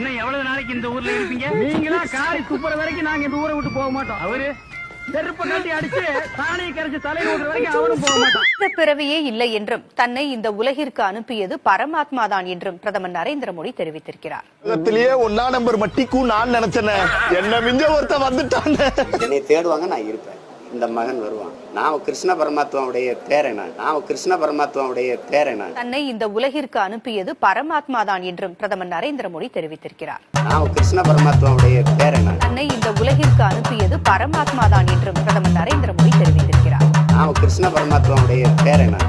இன்னும் எவ்வளவு நாளைக்கு இந்த ஊர்ல இருப்பீங்க? நீங்களா காரி துப்புற வரைக்கும் நாங்க இந்த ஊரை விட்டு போக மாட்டோம். அவரு? செருப்ப கட்டி அடிச்சு சாணியை கரைச்சு தலையில விடுற வரைக்கும் அவரும் போக மாட்டான். இந்த பிறவியே இல்லை என்றும் தன்னை இந்த உலகிற்கு அனுப்பியது பரமாத்மாதான் என்றும் பிரதமர் நரேந்திர மோடி தெரிவித்திருக்கிறார். உலகத்திலேயே ஒன்னா நம்பர் மட்டிக்கும் நான் நினைச்சேனே. என்ன மிஞ்ச ஒருத்த வந்துட்டானே. என்னை தேடுவாங்க நான் இருப்பேன். இந்த மகன் வருவான். நான் கிருஷ்ண பரமாத்மாவுடைய பேரன் நான். கிருஷ்ண பரமாத்மாவுடைய நான். தன்னை இந்த உலகிற்கு அனுப்பியது பரமாத்மாதான் என்றும் பிரதமர் நரேந்திர மோடி தெரிவித்திருக்கிறார். நான் கிருஷ்ண பரமாத்மாவுடைய நான். தன்னை இந்த உலகிற்கு அனுப்பியது பரமாத்மாதான் என்றும் பிரதமர் நரேந்திர மோடி தெரிவித்திருக்கிறார். நான் கிருஷ்ண பரமாத்மாவுடைய நான்.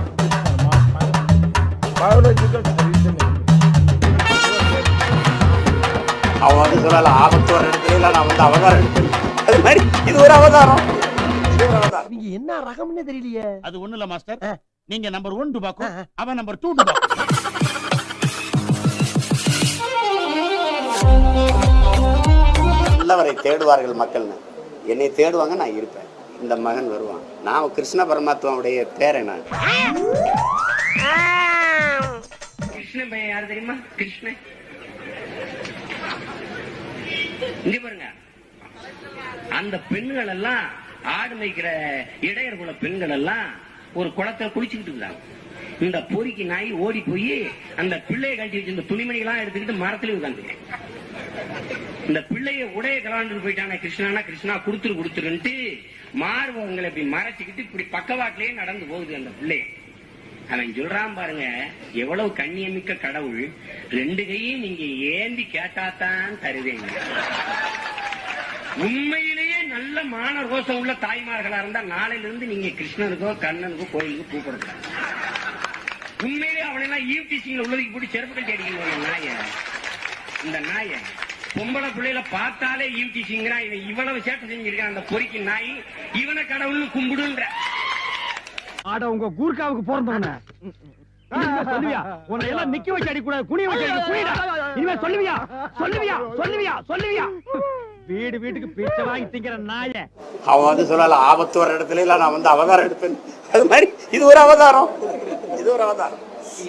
அவன் வந்து சொல்லல ஆபத்து வர இடத்துல நான் வந்து அவதாரம் அது மாதிரி இது ஒரு அவதாரம். நீங்க என்ன ரகம்னே தெரியலையே. அது ஒண்ணு இல்ல மாஸ்டர். நீங்க நம்பர் ஒன் டுபாக்கும் அவன் நம்பர் டூ டுபாக்கும். நல்லவரை தேடுவார்கள் மக்கள்னு என்னை தேடுவாங்க நான் இருப்பேன். இந்த மகன் வருவான். நான் கிருஷ்ண பரமாத்மாவுடைய பேரன் நான். கிருஷ்ணன் பையன் யாரு தெரியுமா? கிருஷ்ணன் இங்க பாருங்க. அந்த பெண்கள் எல்லாம் ஆடு மேய்க்கிற இடையர் குல பெண்கள் எல்லாம் ஒரு குளத்துல குளிச்சுக்கிட்டு இருந்தாங்க. இந்த பொறிக்கு நாய் ஓடி போய் அந்த பிள்ளையை கட்டி வச்சிருந்த துணிமணிகளாம் எடுத்துக்கிட்டு மரத்துல உட்காந்து இந்த பிள்ளைய உடைய கலாண்டு போயிட்டான கிருஷ்ணானா கிருஷ்ணா குடுத்துரு குடுத்துருன்ட்டு மார்பகங்களை இப்படி மறைச்சுக்கிட்டு இப்படி பக்கவாட்டிலேயே நடந்து போகுது அந்த பிள்ளை. அவன் சொல்றான் பாருங்க எவ்வளவு கண்ணியமிக்க கடவுள் ரெண்டு கையும் நீங்க ஏந்தி கேட்டாதான் தருவேங்க உண்மையிலேயே நல்ல மான ரோசம் உள்ள தாய்மார்களா இருந்தா நாளையில இருந்து நீங்க கிருஷ்ணனுக்கோ கண்ணனுக்கோ கோயிலுக்கு கூப்பிடுங்க. உண்மையிலே அவனெல்லாம் ஈவ்டிசிங்ல உள்ளதுக்கு போட்டு செருப்பு கட்டி அடிக்கணும் நாய. இந்த நாய. பொம்பளை பிள்ளையில பார்த்தாலே ஈவ்டிசிங்கிறான் இவன் இவ்வளவு சேட்டை செஞ்சிருக்கான் அந்த பொறிக்கு நாய். இவனை கடவுள்னு கும்பிடுன்ற. ஆட உங்க கூர்க்காவுக்கு பிறந்தவன. சொல்லுவியா? உன்னை எல்லாம் நிக்க வச்சு அடிக்கூடாது குனிய வச்சு இனிமே சொல்லுவியா? சொல்லுவியா? சொல்லுவியா? சொல்லுவியா? வீடு வீட்டுக்கு பிச்சை வாங்கி திங்கிற நாய. அவன் வந்து சொல்லல ஆபத்து வர இடத்துல நான் வந்து அவதாரம் எடுப்பேன். அது மாதிரி இது ஒரு அவதாரம். இது ஒரு அவதாரம்.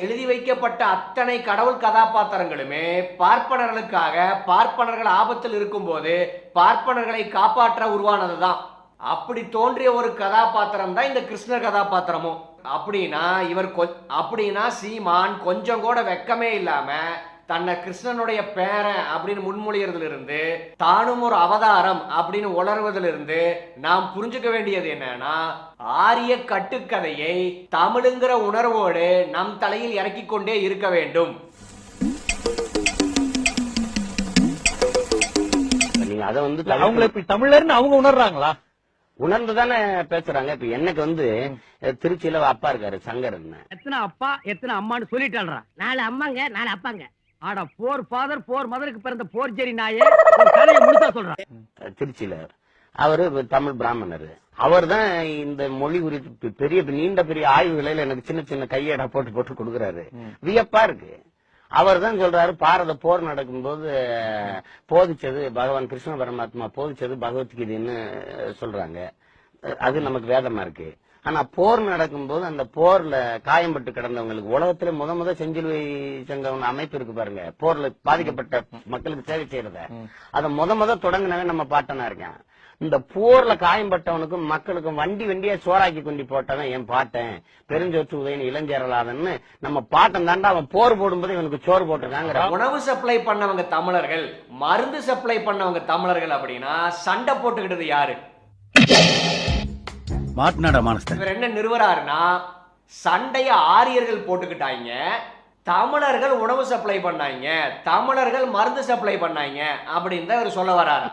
எழுதி வைக்கப்பட்ட அத்தனை கடவுள் கதாபாத்திரங்களுமே பார்ப்பனர்களுக்காக பார்ப்பனர்கள் ஆபத்தில் இருக்கும்போது பார்ப்பனர்களை காப்பாற்ற உருவானதுதான். அப்படி தோன்றிய ஒரு கதாபாத்திரம் தான் இந்த கிருஷ்ணர் கதாபாத்திரமும். அப்படின்னா இவர் கொ- அப்படின்னா சீமான் கொஞ்சம் கூட வெக்கமே இல்லாம தன்னை கிருஷ்ணனுடைய பேரன் அப்படின்னு முன்மொழியறதுல இருந்து தானும் ஒரு அவதாரம் அப்படின்னு உணர்வதிலிருந்து இருந்து நாம் புரிஞ்சுக்க வேண்டியது என்னன்னா ஆரிய கட்டுக்கதையை தமிழுங்கிற உணர்வோடு நம் தலையில் இறக்கிக் கொண்டே இருக்க வேண்டும். நீங்க அதை வந்து அவங்கள இப்படி தமிழர்னு அவங்க உணர்றாங்களா? உணர்ந்து தானே பேசுறாங்க. இப்ப எனக்கு வந்து திருச்சியில அப்பா இருக்காரு சங்கரன். எத்தனை அப்பா எத்தனை அம்மான்னு சொல்லிட்டாள்றா நாலு அம்மாங்க நாலு அப்பாங்க. ஆட போர் ஃபாதர் போர் மதருக்கு பிறந்த போர் ஜெரி நாயே கதையை முழுசா சொல்றான் திருச்சியில அவரு தமிழ் பிராமணர். அவர் தான் இந்த மொழி குறித்து பெரிய நீண்ட பெரிய ஆய்வுகளை எனக்கு சின்ன சின்ன கையேடா போட்டு போட்டு கொடுக்குறாரு. வியப்பா இருக்கு. அவர் தான் சொல்றாரு பாரத போர் நடக்கும்போது போதிச்சது பகவான் கிருஷ்ண பரமாத்மா போதிச்சது பகவத்கீதைன்னு சொல்றாங்க. அது நமக்கு வேதமா இருக்கு. ஆனா போர் நடக்கும்போது அந்த போர்ல காயம்பட்டு கிடந்தவங்களுக்கு உலகத்துல முத முத செஞ்சிலுவை சங்கம் அமைப்பு இருக்கு பாருங்க. போர்ல பாதிக்கப்பட்ட மக்களுக்கு சேவை செய்யறத. அத முத முத தொடங்கினவன் நம்ம பாட்டனா இருக்கேன். இந்த போர்ல காயம்பட்டவனுக்கும் மக்களுக்கும் வண்டி வண்டியா சோறாக்கி கொண்டு போட்டவன் என் பாட்டன். பெருஞ்சோற்று உதயன் இளஞ்சேரலாதன்னு நம்ம பாட்டன் தாண்டா அவன் போர் போடும்போது இவனுக்கு சோறு போட்டிருக்காங்கிற. உணவு சப்ளை பண்ணவங்க தமிழர்கள் மருந்து சப்ளை பண்ணவங்க தமிழர்கள் அப்படின்னா சண்டை போட்டுக்கிட்டது யாரு? மாட்டினாடா மானஸ்தன் இவர் என்ன நிறுவறாருன்னா சண்டைய ஆரியர்கள் போட்டுக்கிட்டாங்க தமிழர்கள் உணவு சப்ளை பண்ணாங்க தமிழர்கள் மருந்து சப்ளை பண்ணாங்க அப்படின்னு தான் இவர் சொல்ல வராரு.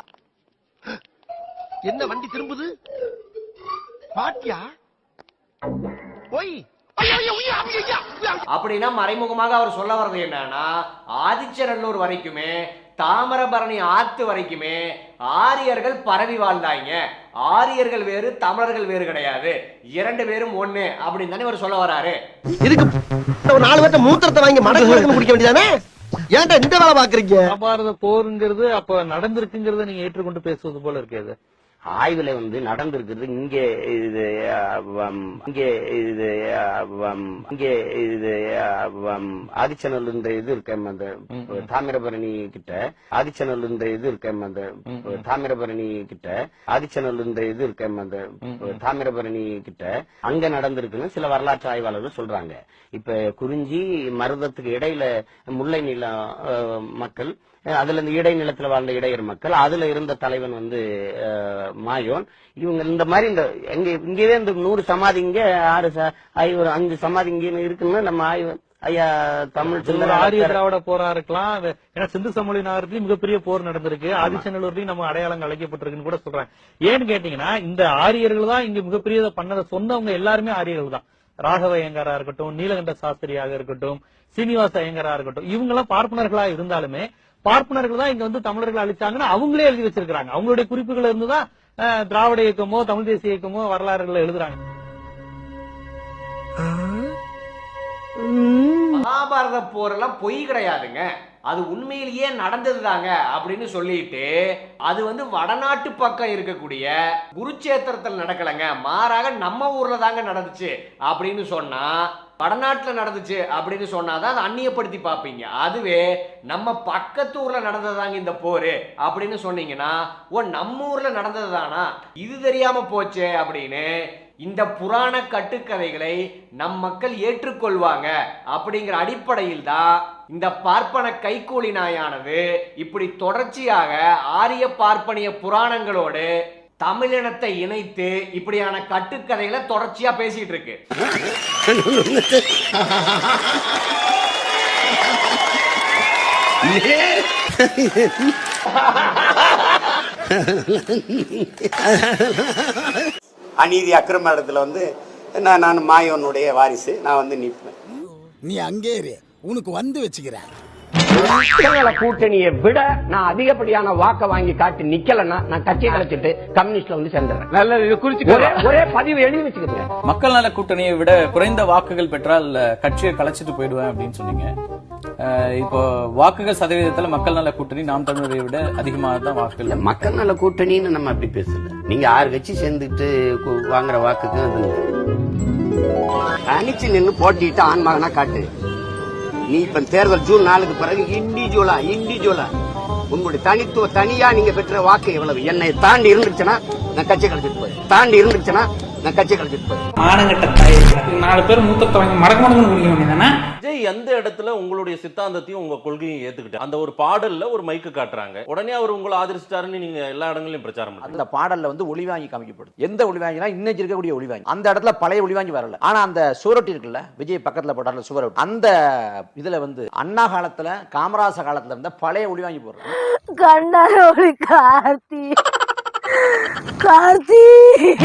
என்ன வண்டி திரும்புது? பாட்டியா? போய். அப்படின்னா மறைமுகமாக அவர் சொல்ல வர்றது என்னன்னா ஆதிச்சநல்லூர் வரைக்குமே தாமிரபரணி ஆத்து வரைக்குமே ஆரியர்கள் பரவி வாழ்ந்தாங்க. ஆரியர்கள் வேறு தமிழர்கள் வேறு கிடையாது. இரண்டு பேரும் ஒண்ணு அப்படின்னு தானே இவர் சொல்ல வராரு. இதுக்கு ஒரு நாலு பேர்த்த மூத்திரத்தை வாங்கி மடக்கு மடக்கு குடிக்க வேண்டியதானே? ஏன்டா இந்த வேலை பாக்குறீங்க மகாபாரத போருங்கிறது அப்ப நடந்திருக்குங்கிறத நீங்க ஏற்றுக்கொண்டு பேசுவது போல இருக்கு ஆய்வுல வந்து நடந்திருக்கிறது. இங்கே இது இங்கே இது இங்கே இது இந்த இது இருக்க அந்த தாமிரபரணி கிட்ட. ஆதிச்சநல்லூர் இந்த இது இருக்க அந்த தாமிரபரணி கிட்ட. ஆதிச்சநல்லூர் இந்த இது இருக்க அந்த தாமிரபரணி கிட்ட. அங்க நடந்திருக்குன்னு சில வரலாற்று ஆய்வாளர்கள் சொல்றாங்க. இப்ப குறிஞ்சி மருதத்துக்கு இடையில முல்லை நில மக்கள் அதுல இந்த இடைநிலத்துல வாழ்ந்த இடையர் மக்கள் அதுல இருந்த தலைவன் வந்து மாயோன். இவங்க இந்த மாதிரி இந்த எங்க இங்கவே இந்த நூறு சமாதி இங்க ஆறு ச- ஐ- ஒரு அஞ்சு சமாதி இங்க இருக்குன்னு நம்ம ஆய்வு ஐயா தமிழ் ஆரிய திராவிட போரா இருக்கலாம். ஏன்னா சிந்து சமொழி நகரத்திலயும் மிகப்பெரிய போர் நடந்திருக்கு. ஆதிச்சநல்லூர்லயும் நம்ம அடையாளம் அழைக்கப்பட்டிருக்குன்னு கூட சொல்றாங்க. ஏன்னு கேட்டீங்கன்னா இந்த ஆரியர்கள் தான் இங்க மிகப்பெரிய பண்ணதை சொன்னவங்க எல்லாருமே ஆரியர்கள் தான். ராகவ ஐயங்காரா இருக்கட்டும் நீலகண்ட சாஸ்திரியாக இருக்கட்டும் சீனிவாச ஐயங்காரா இருக்கட்டும் இவங்க எல்லாம் பார்ப்பனர்களா இருந்தாலுமே பார்ப்பனர்கள் தான் இங்க வந்து தமிழர்கள் அழிச்சாங்கன்னு அவங்களே எழுதி வச்சிருக்காங்க அவங்களுடைய குறிப்புகள் இருந்துதான் திராவிட இயக்கமோ தமிழ் தேசிய இயக்கமோ வரலாறுகளை எழுதுறாங்க. மகாபாரத போரெல்லாம் பொய் கிடையாதுங்க. அது உண்மையிலேயே நடந்தது தாங்க அப்படின்னு சொல்லிட்டு அது வந்து வடநாட்டு பக்கம் இருக்கக்கூடிய குருச்சேத்திரத்தில் நடக்கலைங்க. மாறாக நம்ம ஊர்ல தாங்க நடந்துச்சு அப்படின்னு சொன்னா வடநாட்டில் நடந்துச்சு அப்படின்னு சொன்னாதான் அதை அந்நியப்படுத்தி பார்ப்பீங்க. அதுவே நம்ம பக்கத்து ஊரில் நடந்ததாங்க இந்த போரு அப்படின்னு சொன்னீங்கன்னா ஓ நம்ம ஊர்ல நடந்தது தானா இது தெரியாம போச்சே அப்படின்னு இந்த புராண கட்டுக்கதைகளை நம் மக்கள் ஏற்றுக்கொள்வாங்க அப்படிங்கிற அடிப்படையில் தான் இந்த பார்ப்பன கைக்கூலி நாயானது இப்படி தொடர்ச்சியாக ஆரிய பார்ப்பனிய புராணங்களோடு தமிழினத்தை இணைத்து இப்படியான கட்டுக்கதைகளை தொடர்ச்சியா பேசிட்டு இருக்கு. அநீதி அக்கிரம இடத்துல வந்து நான் நான் மாயோனுடைய வாரிசு நான் வந்து நிற்பேன். நீ அங்கே உனக்கு வந்து வச்சுக்கிறேன். மக்கள கூட்டணியை விட நான் அதிகப்படியான வாக்க வாங்கி காட்டி நிக்கலன்னா நான் கட்சியை கலைச்சிட்டு கம்யூனிஸ்ட்ல வந்து சேர்ந்துடுறேன். நல்லது குறிச்சு ஒரே பதிவு எழுதி வச்சுக்கிட்டு மக்கள் நல கூட்டணியை விட குறைந்த வாக்குகள் பெற்றால் கட்சியை கலைச்சிட்டு போயிடுவேன் அப்படின்னு சொன்னீங்க. அஹ் இப்போ வாக்குகள் சதவீதத்துல மக்கள் நல கூட்டணி நாம் தமிழரை விட அதிகமாக தான் வாக்குகள் மக்கள் நல கூட்டணின்னு நம்ம அப்படி பேசல. நீங்க ஆறு கட்சி சேர்ந்துட்டு வாங்குற வாக்குக்கு அது. தனிச்சு நின்னு போட்டிட்டு ஆன்மகனா காட்டு. நீ இப்ப தேர்தல் ஜூன் நாலுக்கு பிறகு இண்டிவிஜுவலா இண்டிவிஜுவலா உங்களுடைய தனித்துவ தனியா நீங்க பெற்ற வாக்கு எவ்வளவு? என்னை தாண்டி இருந்துச்சுன்னா நான் கட்சி கழிச்சிட்டு போய் தாண்டி இருந்துச்சுன்னா நான் கட்சி கழிச்சிட்டு போய் மானங்கட்ட தாய் நாலு பேர் வாங்கி மடக்கு குடிக்க வேண்டியதானே விஜய் எந்த இடத்துல உங்களுடைய சித்தாந்தத்தையும் உங்க கொள்கையும் ஏத்துக்கிட்டு அந்த ஒரு பாடல்ல ஒரு மைக்கு காட்டுறாங்க. உடனே அவர் உங்களை ஆதரிச்சிட்டாருன்னு நீங்க எல்லா இடங்களையும் பிரச்சாரம் அந்த பாடல்ல வந்து ஒளிவாங்கி காமிக்கப்படுது. எந்த ஒளிவாங்கினா இன்னைக்கு இருக்கக்கூடிய ஒளிவாங்கி அந்த இடத்துல பழைய ஒளிவாங்கி வரல. ஆனா அந்த சுவரொட்டி இருக்குல்ல விஜய் பக்கத்துல போட்டார்ல சுவரொட்டி. அந்த இதுல வந்து அண்ணா காலத்துல காமராச காலத்துல இருந்த பழைய ஒளிவாங்கி போடுறோம் கண்டாரோடி கார்த்தி. कार्तिक